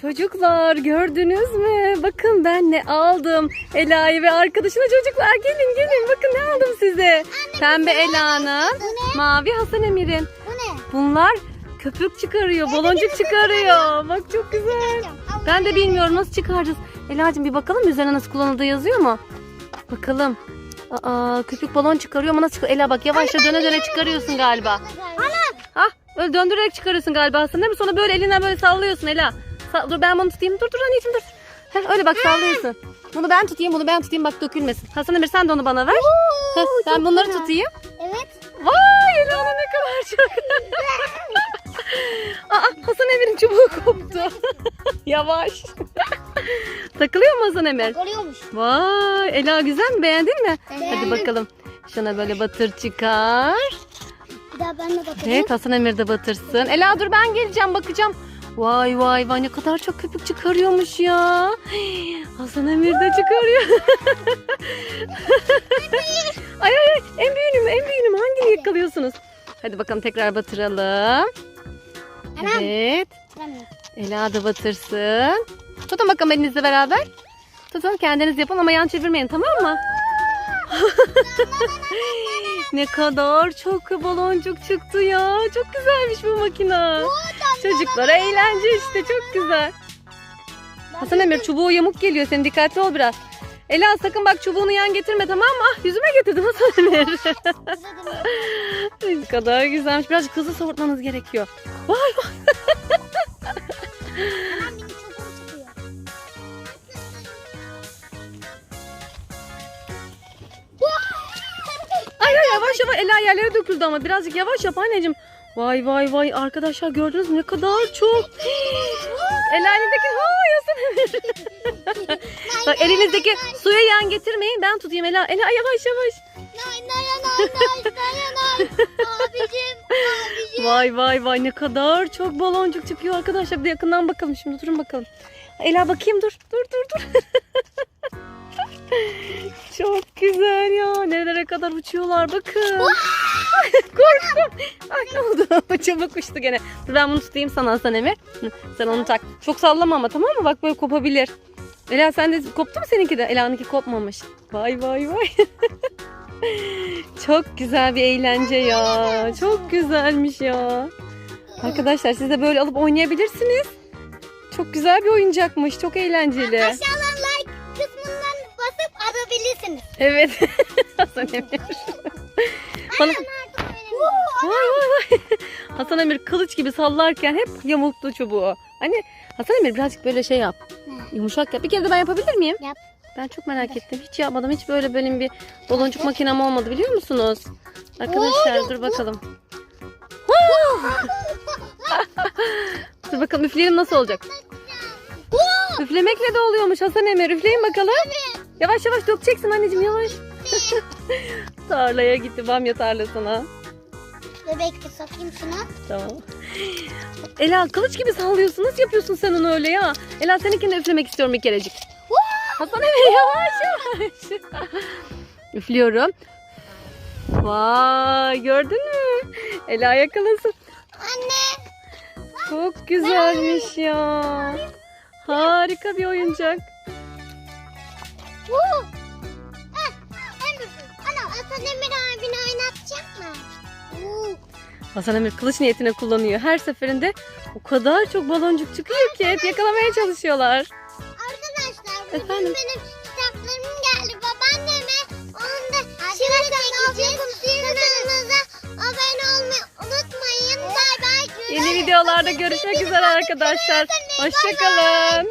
Çocuklar gördünüz mü? Bakın ben ne aldım. Ela'yı ve arkadaşına çocuklar gelin gelin. Bakın ne aldım size. Pembe Ela'nın, mavi Hasan Emir'in. Bu ne? Bunlar köpük çıkarıyor, baloncuk çıkarıyor. Bak çok güzel. Ben de bilmiyorum nasıl çıkaracağız. Ela'cığım bir bakalım üzerine nasıl kullanıldığı yazıyor mu? Bakalım. Aa, köpük balon çıkarıyor ama nasıl çıkıyor? Ela bak yavaşça döne döne çıkarıyorsun galiba. Ha, öyle döndürerek çıkarıyorsun galiba Hasan değil mi? Sonra böyle elinden böyle sallıyorsun Ela. Sa- dur ben bunu tutayım. Dur dur anneciğim dur. Heh, öyle bak sallıyorsun. Bunu ben tutayım, bunu ben tutayım bak dökülmesin. Hasan Emir sen de onu bana ver. Heh, ben bunları tutayım. Evet. Vay Ela'nın ne kadar çok. Aa, Hasan Emir'in çubuğu koptu. Yavaş. Takılıyor mu Hasan Emir? Oluyormuş. Vay Ela güzel mi beğendin mi? Hadi bakalım. Şuna böyle batır çıkar. Bir daha ben de bakayım. Evet Hasan Emir de batırsın. Ela dur ben geleceğim bakacağım. Vay vay vay ne kadar çok köpük çıkarıyormuş ya. Hasan Emir de çıkarıyor. ay ay ay en büyüğünü mü en büyüğünü mü hangini yakalıyorsunuz? Hadi bakalım tekrar batıralım. Evet. Ela da batırsın. Tutun bakalım elinizle beraber. Tutun kendiniz yapın ama yan çevirmeyin tamam mı? ne kadar çok baloncuk çıktı ya. Çok güzelmiş bu makine. Çocuklara eğlence işte çok güzel. Hasan Emir çubuğu yamuk geliyor. Sen dikkatli ol biraz. Ela sakın bak çubuğunu yan getirme tamam mı? Ah yüzüme getirdim Hasan Emir. ne kadar güzelmiş. Birazcık hızlı soğutmanız gerekiyor. Vay vay. Ay ay yavaş yavaş Ela yerlere döküldü ama birazcık yavaş yap anneciğim. Vay vay vay arkadaşlar gördünüz mü ne kadar çok. Vay Hasan Emir. Bak elinizdeki suya yan getirmeyin ben tutayım Ela. Ela yavaş yavaş. Nay nay nay nay nay nay. Abicim abicim. Vay vay vay ne kadar çok baloncuk çıkıyor arkadaşlar. Bir de yakından bakalım şimdi durun bakalım. Ela bakayım dur dur dur dur. çok güzel ya. Nerelere kadar uçuyorlar bakın. Ay ne oldu? Çabuk uçtu gene. Dur ben bunu tutayım sana Hasan Emir. Sen onu tak. Çok sallama ama tamam mı? Bak böyle kopabilir. Ela sen de koptu mu seninki de? Ela'nınki kopmamış. Vay vay vay. Çok güzel bir eğlence ya. Çok güzelmiş ya. Arkadaşlar siz de böyle alıp oynayabilirsiniz. Çok güzel bir oyuncakmış. Çok eğlenceli. Aşağıdan like kısmından basıp alabilirsiniz. Evet. Hasan Emir. Bana... Vay vay vay. Hasan Emir kılıç gibi sallarken hep yamulttu çubuğu. Hani Hasan Emir birazcık böyle şey yap. Yumuşak yap. Bir kere de ben yapabilir miyim? Yap. Ben çok merak ettim. Hiç yapmadım. Hiç böyle benim bir baloncuk makinem olmadı biliyor musunuz? Arkadaşlar dur bakalım. dur bakalım üfleyelim nasıl olacak? Üflemekle de oluyormuş Hasan Emir. Üfleyin bakalım. Yavaş yavaş dökeceksin anneciğim yavaş. Tarlaya gitti bamya tarlasına. De sokayım şuna. Tamam. Ela kılıç gibi sallıyorsun. Nasıl yapıyorsun sen onu öyle ya? Ela seninkini de üflemek istiyorum bir kerecik. Hasan Emre yavaş yavaş. Üflüyorum. Vay gördün mü? Ela yakalasın. Anne. Çok güzelmiş ya. Harika bir oyuncak. Woo. Ah, ben durdum. Ana Hasan Emir abini oynatacak mı? Hasan Emir kılıç niyetine kullanıyor. Her seferinde o kadar çok baloncuk çıkıyor ki hep yakalamaya çalışıyorlar. Arkadaşlar bugün Efendim? benim kitaplarım geldi babaanneme. Onu da şimdi çekeceğiz. Kanalımıza abone olmayı unutmayın. Bay bay. Yeni videolarda görüşmek üzere arkadaşlar. Hoşçakalın.